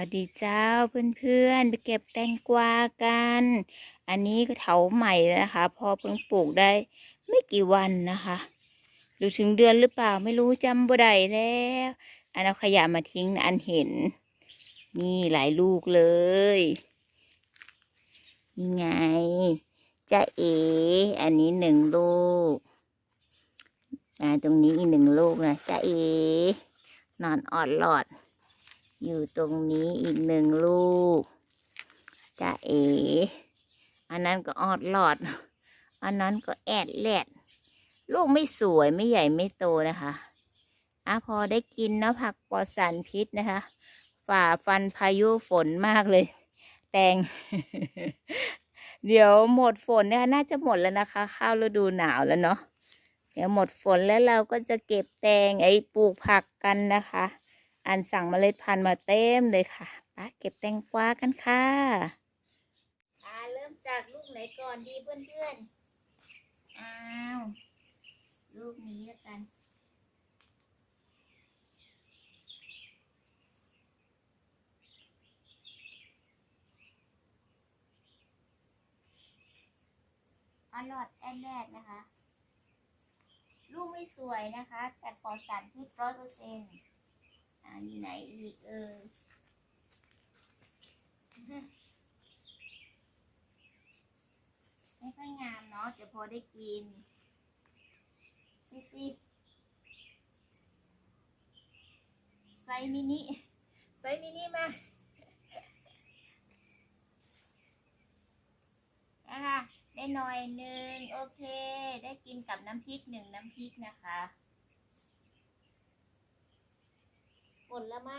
วัสดีเจ้าเพื่อนๆไปเก็บแตงกวากัน อันนี้ก็เถาใหม่นะคะ พอเพิ่งปลูกได้ ไม่กี่วันนะคะหรือถึงเดือนหรือเปล่าไม่รู้จำบ่ได้แล้ว อันเอาขยะมาทิ้งนะอันเห็น นี่หลายลูกเลยนี่ไงจะเอ อันนี้หนึ่งลูกอ่าตรงนี้อีกหนึ่งลูกนะจะเอนอนออดหลอด อยู่ตรงนี้อีกหนึ่งลูกจะเอ อันนั้นก็ออดหลอด อันนั้นก็แอดแลด ลูกไม่สวยไม่ใหญ่ไม่โตนะคะอะพอได้กินเนาะผักปลอดสารพิษนะคะ ฝ่าฟันพายุฝนมากเลย แตง เดี๋ยวหมดฝนเนี่ยน่าจะหมดแล้วนะคะ เข้าฤดูหนาวแล้วเนาะ เดี๋ยวหมดฝนแล้วเราก็จะเก็บแตงไอ้ปลูกผักกันนะคะ อันสั่งเมล็ดพันธุ์มาเต็มเลยค่ะไปเก็บแตงกวากันค่ะอ่าเริ่มจากลูกไหนก่อนดีเพื่อนๆอ้าวลูกนี้แล้วกันอลอดแอนแรกนะคะ ลูกไม่สวยนะคะ แต่ปลอดสารพิษร้อยเปอร์เซ็นต์ อ่าอยู่ไหนอีกเอ่ยไม่ค่อยงามเนาะแต่พอได้กินนี่สิไซมินิไซมินิมานะคะได้หน่อยหนึ่งโอเค ได้กินกับน้ำพริกหนึ่งน้ำพริกนะคะ หมดแล้วมั้